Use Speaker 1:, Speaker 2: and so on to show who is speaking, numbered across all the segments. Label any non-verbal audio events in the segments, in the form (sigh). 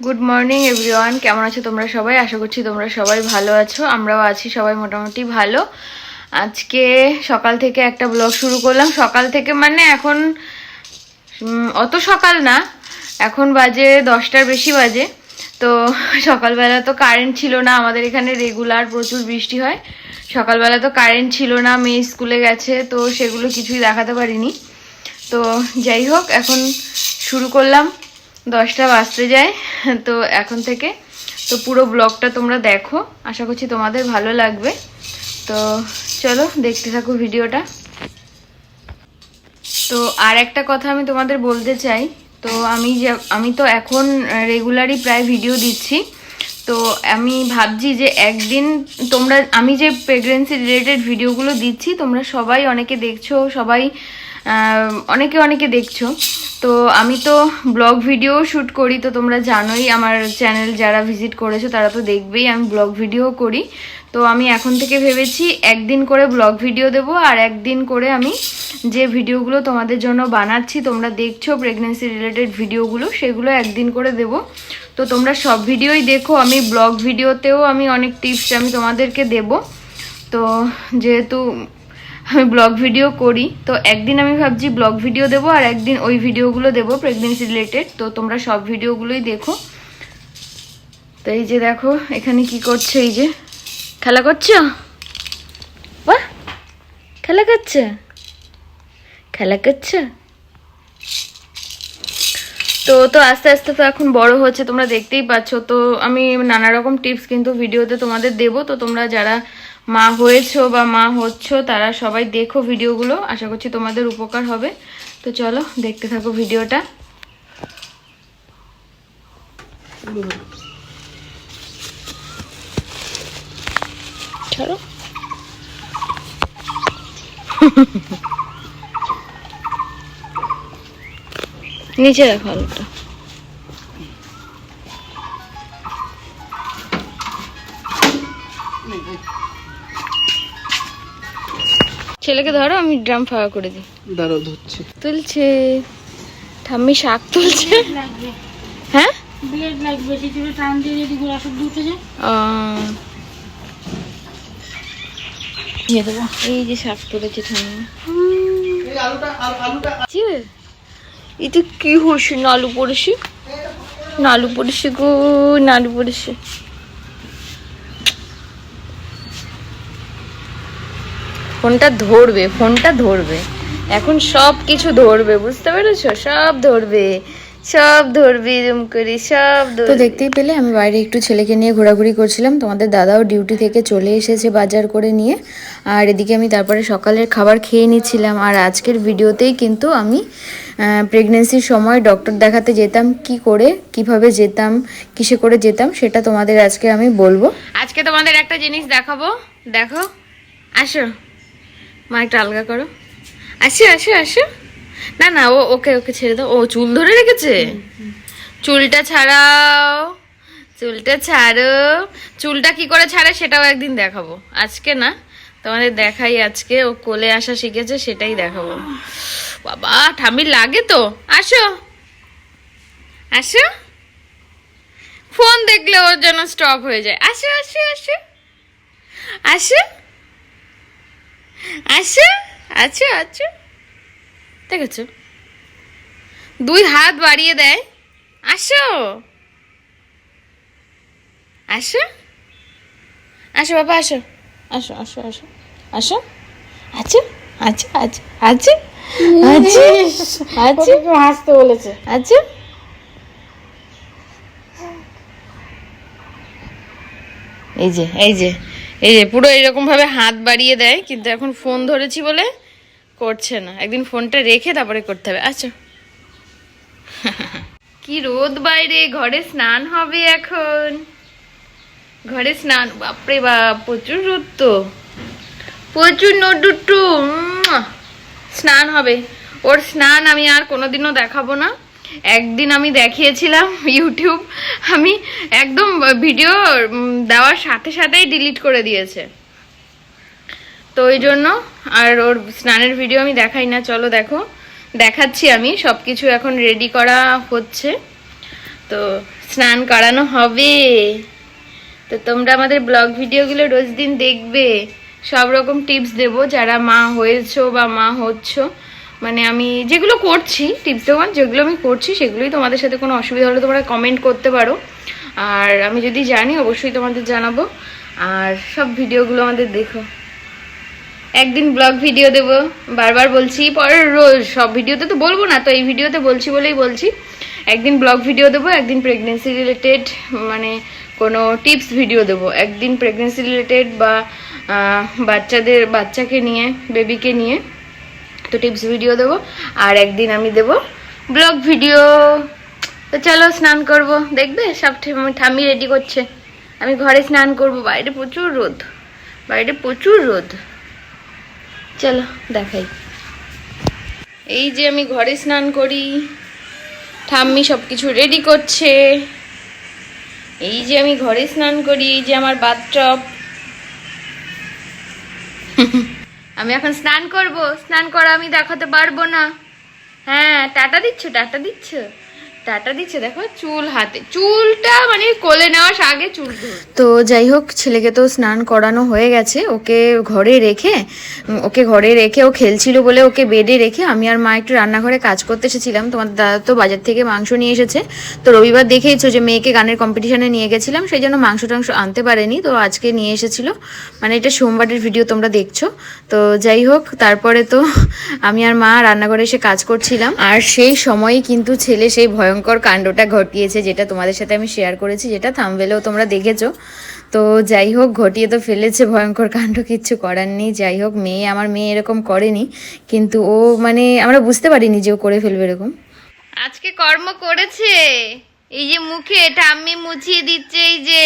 Speaker 1: Good morning everyone কেমন আছো তোমরা সবাই? আশা করছি তোমরা সবাই ভালো আছো। আমরাও আছি, সবাই মোটামুটি ভালো। আজকে সকাল থেকে একটা ব্লগ শুরু করলাম। সকাল থেকে মানে এখন অত সকাল না। এখন বাজে দশটার বেশি বাজে। তো সকালবেলা তো কারেন্ট ছিল না। আমাদের এখানে রেগুলার প্রচুর বৃষ্টি হয়। সকালবেলা তো কারেন্ট ছিল না। মেয়ে স্কুলে গেছে, তো সেগুলো কিছুই দেখাতে পারিনি। তো যাই হোক, এখন শুরু করলাম। দশটা বাজতে যায়। তো এখন থেকে তো পুরো ব্লগটা তোমরা দেখো। আশা করছি তোমাদের ভালো লাগবে। তো চলো দেখতে থাকো ভিডিওটা। তো আর একটা কথা আমি তোমাদের বলতে চাই। তো আমি যে, আমি তো এখন রেগুলারই প্রায় ভিডিও দিচ্ছি। তো আমি ভাবছি যে একদিন তোমরা, আমি যে প্রেগনেন্সি রিলেটেড ভিডিওগুলো দিচ্ছি, তোমরা সবাই অনেকে দেখছ, সবাই অনেকে অনেকে দেখছ। তো আমি তো ব্লগ ভিডিও শ্যুট করি, তো তোমরা জানোই আমার চ্যানেল যারা ভিজিট করেছ তারা তো দেখবেই আমি ব্লগ ভিডিও করি। তো আমি এখন থেকে ভেবেছি একদিন করে ব্লগ ভিডিও দেব আর একদিন করে আমি যে ভিডিওগুলো তোমাদের জন্য বানাচ্ছি, তোমরা দেখছ প্রেগনেন্সি রিলেটেড ভিডিওগুলো সেগুলো একদিন করে দেব। তো তোমরা সব ভিডিওই দেখো, আমি ব্লগ ভিডিওতেও আমি অনেক টিপস আমি তোমাদেরকে দেব। তো যেহেতু আমি ব্লগ ভিডিও করি। তো একদিন আমি ভাবছি ব্লগ ভিডিও দেবো আর একদিন ওই ভিডিওগুলো দেবো প্রেগনেন্সি রিলেটেড তো তোমরা সব ভিডিওগুলোই দেখো। তো এই যে দেখো, এখানে কি করছে এই যে? খেলা করছ? বাহ! খেলা করছে? খেলা করছে? তো তো আস্তে আস্তে তো এখন বড় হচ্ছে, তোমরা দেখতেই পাচ্ছ। তো আমি নানা রকম টিপস কিন্তু ভিডিওতে তোমাদের দেবো। তো তোমরা যারা মা হয়েছো বা মা হচ্ছ, তারা সবাই দেখো ভিডিওগুলো। আশা করছি তোমাদের উপকার হবে। তো চলো, দেখতে থাকো ভিডিওটা। নিচে রাখো আলুটা। ছেলেকে ধরো আমি ড্রাম ফাঁকা করে দিই।
Speaker 2: দাঁড়াও ধরছি।
Speaker 1: তুলছে। ঠাম্মি শাক তুলছে। হ্যাঁ?
Speaker 3: ব্লেড লাগবে টান দিয়ে যদি গোড়া সব যায়।
Speaker 1: দিয়ে দেবো। এই যে শাক তুলেছে ঠাম্মি। এটা কি হয়েছে নালু পড়েছে? নালু পড়েছে গো নালু পড়েছে। ফোনটা ধরবে ফোনটা ধরবে। এখন সব কিছু ধরবে বুঝতে পেরেছ? সব ধরবে সব ধরবে এরম করে সব তো দেখতেই পেলে আমি বাইরে একটু ছেলেকে নিয়ে ঘোরাঘুরি করছিলাম। তোমাদের দাদাও ডিউটি থেকে চলে এসেছে বাজার করে নিয়ে। আর এদিকে আমি তারপরে সকালের খাবার খেয়ে নিচ্ছিলাম। আর আজকের ভিডিওতেই কিন্তু আমি প্রেগনেন্সির সময় ডক্টর দেখাতে যেতাম কি করে কীভাবে যেতাম কিসে করে যেতাম সেটা তোমাদের আজকে আমি বলব। আজকে তোমাদের একটা জিনিস দেখাবো। দেখো আসো। মা একটু আলগা করো। আসি আসো আসো। না না ও ওকে ওকে ছেড়ে দাও। ও চুল ধরে রেখেছে? চুলটা ছাড়াও। চুলটা ছাড়ো। চুলটা কি করে ছাড়ে সেটাও একদিন দেখাবো। আজকে না তোমাদের দেখাই আজকে। ও কোলে আসা শিখেছে সেটাই দেখাবো। বাবা ঠামির লাগে তো। আসো। আসো। ফোন দেখলে ওর জন্য স্টপ হয়ে যায়। আসো আসো আসো। আসো। আসো আছো আছো। দেখেছ? দুই হাত বাড়িয়ে দেয়। আসো। আসো। আসো বাবা আসো। আসো আসো আসো। আসো। আছো আছো আছো আছো।
Speaker 3: হাসতে বলেছে।
Speaker 1: আছো। এই যে এই যে। এই যে পুরো এরকম ভাবে হাত বাড়িয়ে দেয়, কিন্তু এখন ফোন ধরেছি বলে করছে না। একদিন ফোনটা রেখে তারপরে করতে হবে। আচ্ছা। (laughs) কি রোদ বাইরে, ঘরে স্নান হবে এখন। ঘরে স্নান, বাপরে বাপ, প্রচুর রোদ তো। প্রচুর নডুটু স্নান হবে। ওর স্নান আমি আর কোনোদিনও দেখাবো না। একদিন আমি দেখিয়েছিলাম ইউটিউব, আমি একদম ভিডিও দেওয়ার সাথে সাথেই ডিলিট করে দিয়েছে। তো ওই জন্য আর ওর স্নানের ভিডিও আমি দেখাই না, চলো দেখো। দেখাচ্ছি আমি সব কিছু এখন রেডি করা হচ্ছে। তো স্নান করানো হবে। তো তোমরা আমাদের ব্লগ ভিডিওগুলো রোজ দিন দেখবে। সব রকম টিপস দেবো, যারা মা হয়েছো বা মা হচ্ছ। মানে আমি যেগুলো করছি টিপস দেবো মানে যেগুলো আমি করছি, সেগুলোই তোমাদের সাথে কোনো অসুবিধা হলে তোমরা কমেন্ট করতে পারো। আর আমি যদি জানি, অবশ্যই তোমাদের জানাব। আর সব ভিডিওগুলো আমাদের দেখো। একদিন ব্লগ ভিডিও দেব। বারবার বলছি পরে রোজ। সব ভিডিওতে তো বলব না, তো এই ভিডিওতে বলছি বলেই বলছি। একদিন ব্লগ ভিডিও দেবো, একদিন প্রেগনেন্সি রিলেটেড মানে কোনো টিপস ভিডিও দেবো। একদিন প্রেগনেন্সি রিলেটেড বা বাচ্চাদের, বাচ্চাকে নিয়ে বেবিকে নিয়ে। তো টিপস ভিডিও দেবো, আর একদিন আমি দেব ব্লগ ভিডিও তো চলো স্নান করব, দেখবে? সব ঠাম্মি রেডি করছে। আমি ঘরে স্নান করব বাইরে প্রচুর রোদ। বাইরে প্রচুর রোদ। চলো, দেখাই। এই যে আমি ঘরে স্নান করি, ঠাম্মি সব কিছু রেডি করছে। এই যে আমি ঘরে স্নান করি, এই যে আমার বাথটব (laughs) আমি এখন স্নান করব। স্নান করা আমি দেখাতে পারব না। হ্যাঁ টাটা দিচ্ছ টাটা দিচ্ছ। টাটা দিচ্ছে, দেখো, চুল হাতে। চুলটা মানে কোলে নেওয়ার আগে চুল তো যাই হোক, ছেলেকে তো স্নান করানো হয়ে গেছে। ওকে ঘরে রেখে ওকে ঘরে রেখে ও খেলছিল বলে ওকে বেডে রেখে আমি আর মা একটু রান্নাঘরে কাজ করতে এসেছিলাম। তোমার দাদা তো বাজার থেকে মাংস নিয়ে এসেছে। তো রবিবার দেখেইছো যে মেয়েকে গানের কম্পিটিশনে নিয়ে গেছিলাম, সেই জন্য মাংস টাংস আনতে পারেনি। তো আজকে নিয়ে এসেছিল। মানে এটা সোমবারের ভিডিও তোমরা দেখছ। তো যাই হোক, তারপরে তো আমি আর মা রান্নাঘরে এসে কাজ করছিলাম। আর সেই সময়ই কিন্তু ছেলে সেই ভয়ঙ্কর কাণ্ডটা ঘটিয়েছে যেটা তোমাদের সাথে আমি শেয়ার করেছি, যেটা থামবেলেও তোমরা দেখেছ। তো যাই হোক, ঘটিয়ে তো ফেলেছে ভয়ঙ্কর কাণ্ড, কিচ্ছু করার নেই। যাই হোক, মেয়ে, আমার মেয়ে এরকম করেনি, কিন্তু ও মানে আমরা বুঝতে পারিনি যে ও করে ফেলবে এরকম। আজকে কর্ম করেছে। এই যে মুখে ঠাম্মি মুছিয়ে দিচ্ছে, এই যে।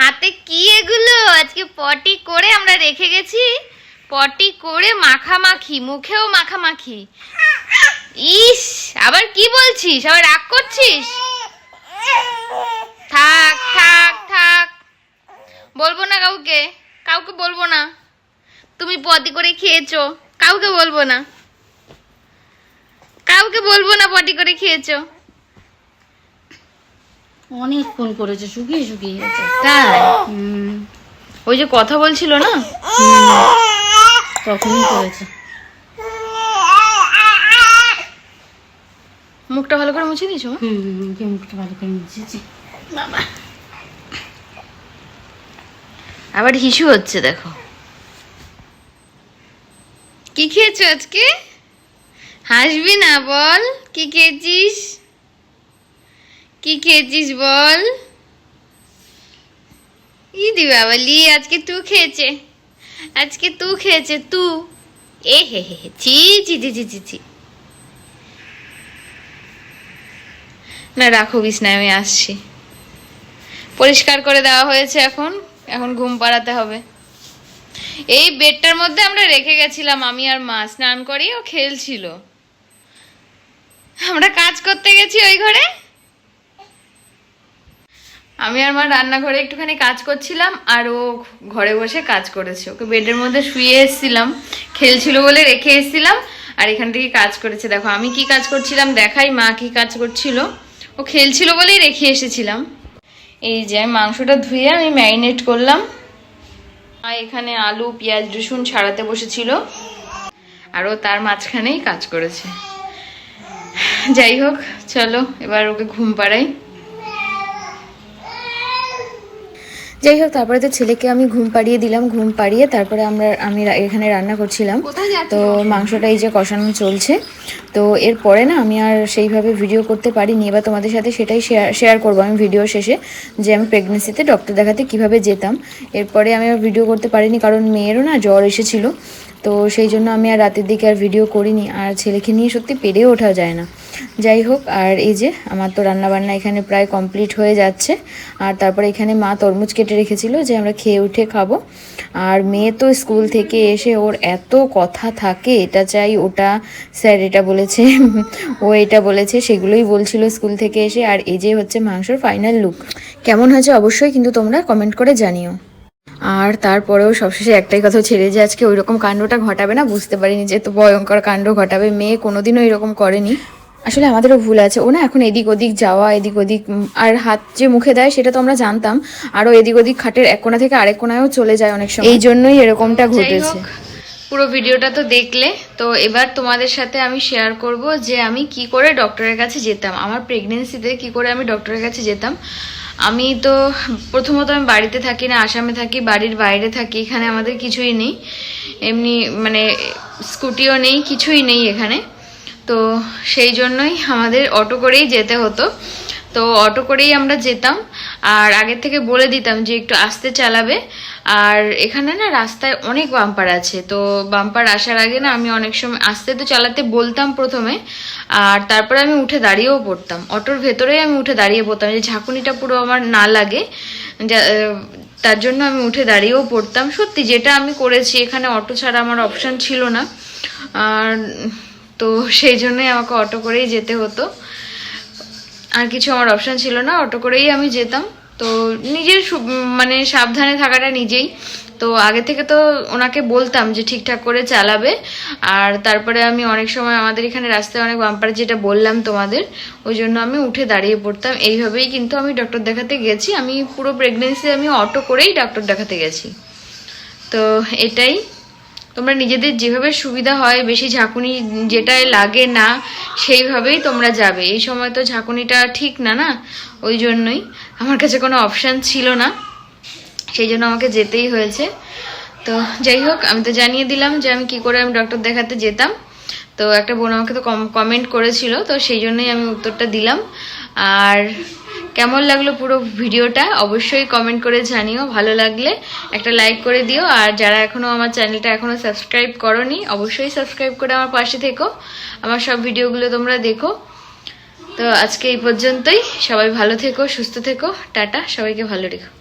Speaker 1: হাতে কি এগুলো? আজকে পটি করে আমরা রেখে গেছি। পটি করে মাখামাখি, মুখেও মাখামাখি। ইস, আবার কি বলছিস? আবার রাগ করছিস? থাক থাক থাক। বলব না কাউকে। কাউকে বলব না। তুমি পটি করে খেয়েছো। কাউকে বলব না। কাউকে বলব না পটি করে খেয়েছো।
Speaker 3: অনেক ফোন করেছে, শুকিয়ে শুকিয়ে
Speaker 1: তাই? ওই যে কথা বলছিল না?
Speaker 3: তখনই করেছে।
Speaker 1: মুখটা ভালো করে মুছে দিয়েছ
Speaker 3: হুম হুম, মুখে মুখটা ভালো করে মুছেছি? বাবা।
Speaker 1: আবার হিসু হচ্ছে দেখো। কি খেয়েছো আজকে? হাসবি না বল। কি খেয়েছিস? কি খেয়েছিস বল? ইদি বাবালি আজকে তু খেয়েছে। আজকে তু খেয়েছে তু। এ হে হে হে, ছি ছি ছি ছি ছি ছি। না রাখো বিছনায়, আমি আসছি। পরিষ্কার করে দেওয়া হয়েছে এখন। এখন ঘুম পাড়াতে হবে। এই বেডটার মধ্যে আমরা রেখে গেছিলাম, আমি আর মা স্নান করি ও খেলছিল। আমরা কাজ করতে গেছি ওই ঘরে। আমি আর মা রান্নাঘরে একটুখানি কাজ করছিলাম, আর ও ঘরে বসে কাজ করেছে। ওকে বেডের মধ্যে শুয়ে এসেছিলাম, খেলছিল বলে রেখে এসেছিলাম, আর এখান থেকে কাজ করেছে। দেখো, আমি কি কাজ করছিলাম, দেখাই মা কি কাজ করছিল। ও খেলছিল বলেই রেখে এসেছিলাম। এই যে মাংসটা ধুয়ে আমি ম্যারিনেট করলাম। আর এখানে আলু, পেঁয়াজ, রসুন ছাড়াতে বসেছিল। আরও তার মাঝখানেই কাজ করেছে। যাই হোক, চলো এবার ওকে ঘুম পাড়াই। যাই হোক তারপরে তো ছেলেকে আমি ঘুম পাড়িয়ে দিলাম ঘুম পাড়িয়ে তারপরে আমরা আমি এখানে রান্না করছিলাম। তো মাংসটা এই যে কষানো চলছে। তো এরপরে না আমি আর সেইভাবে ভিডিও করতে পারিনি। এবার তোমাদের সাথে সেটাই শেয়ার শেয়ার করব আমি ভিডিও শেষে যে আমি প্রেগনেন্সিতে ডক্টর দেখাতে কীভাবে যেতাম। এরপরে আমি আর ভিডিও করতে পারিনি কারণ মেয়েরও না জ্বর এসেছিল। তো সেই জন্য আমি আর রাতের দিকে আর ভিডিও করিনি, আর ছেলেকে নিয়ে সত্যি পেরে ওঠা যায় না। যাই হোক, আর এই যে আমার তো রান্নাবান্না এখানে প্রায় কমপ্লিট হয়ে যাচ্ছে, আর তারপরে এখানে মা তরমুজ কেটে রেখেছিল যে আমরা খেয়ে উঠে খাব। আর মেয়ে তো স্কুল থেকে এসে ওর এত কথা থাকে, এটা চাই, ওটা স্যার এটা বলেছে, ও এটা বলেছে, সেগুলোই বলছিল স্কুল থেকে এসে। আর এই যে হচ্ছে মাংসর ফাইনাল লুক কেমন হয়েছে? অবশ্যই কিন্তু তোমরা কমেন্ট করে জানিও। আর তারপরেও সবশেষে একটাই কথা ছেড়ে যে আজকে ওই রকম কাণ্ডটা ঘটাবে না বুঝতে পারিনি যে এত ভয়ঙ্কর কাণ্ড ঘটাবে। মেয়ে কোনোদিনও এরকম করেনি। আসলে আমাদেরও ভুল আছে ও না এখন এদিক ওদিক যাওয়া এদিক ওদিক আর হাত যে মুখে দেয় সেটা তো আমরা জানতাম আরও এদিক ওদিক খাটের এক কোণা থেকে আরেক কোণায়ও চলে যায় অনেক সময়। এই জন্যই এরকমটা ঘটেছে। পুরো ভিডিওটা তো দেখলে তো এবার তোমাদের সাথে আমি শেয়ার করব যে আমি কি করে ডক্টরের কাছে যেতাম আমার প্রেগনেন্সিতে কি করে আমি ডক্টরের কাছে যেতাম। আমি তো প্রথমত আমি বাড়িতে থাকি না, আসামে থাকি, বাড়ির বাইরে থাকি, এখানে আমাদের কিছুই নেই। এমনি মানে স্কুটিও নেই, কিছুই নেই এখানে। তো সেই জন্যই আমাদের অটো করেই যেতে হতো। তো অটো করেই আমরা যেতাম। আর আগের থেকে বলে দিতাম যে একটু আস্তে চালাবে। আর এখানে না রাস্তায় অনেক বাম্পার আছে। তো বাম্পার আসার আগে না আমি অনেক সময়, আস্তে তো চালাতে বলতাম প্রথমে। আর তারপরে আমি উঠে দাঁড়িয়েও পড়তাম। অটোর ভেতরেই আমি উঠে দাঁড়িয়ে পড়তাম। যে ঝাঁকুনিটা পুরো আমার না লাগে। তার জন্য আমি উঠে দাঁড়িয়েও পড়তাম। সত্যি যেটা আমি করেছি, এখানে অটো ছাড়া আমার অপশান ছিল না। আর তো সেই জন্যই আমাকে অটো করেই যেতে হতো। আর কিছু আমার অপশান ছিল না, অটো করেই আমি যেতাম। তো নিজের মানে সাবধানে থাকাটা নিজেই। তো আগে থেকে তো ওনাকে বলতাম যে ঠিকঠাক করে চালাবে। আর তারপরে আমি অনেক সময় আমাদের এখানে রাস্তায় অনেক বাম্পার যেটা বললাম তোমাদের, ওই জন্য আমি উঠে দাঁড়িয়ে পড়তাম। এইভাবেই কিন্তু আমি ডক্টর দেখাতে গেছি। আমি পুরো প্রেগনেন্সি আমি অটো করেই ডক্টর দেখাতে গেছি। তো এটাই। তোমরা নিজেদের যেভাবে সুবিধা হয়, বেশি ঝাঁকুনি যেটায় লাগে না, সেইভাবেই তোমরা যাবে। এই সময় তো ঝাঁকুনিটা ঠিক না না? ওই জন্যই। আমার কাছে কোনো অপশান ছিল না। সেই জন্য আমাকে যেতেই হয়েছে। তো যাই হোক, আমি তো জানিয়ে দিলাম যে আমি কি করে আমি ডক্টর দেখাতে যেতাম। তো একটা বোন আমাকে তো কমেন্ট করেছিল, তো সেই জন্যই আমি উত্তরটা দিলাম। আর কেমন লাগল পুরো ভিডিওটা অবশ্যই কমেন্ট করে জানিও, ভালো লাগলে একটা লাইক করে দিও। আর যারা এখনও আমার চ্যানেলটা এখনও সাবস্ক্রাইব করনি, অবশ্যই সাবস্ক্রাইব করে আমার পাশে থেকো। আমার সব ভিডিওগুলো তোমরা দেখো। তো আজকে এই পর্যন্তই। সবাই ভালো থেকো, সুস্থ থেকো। টাটা, সবাইকে ভালো রেখো।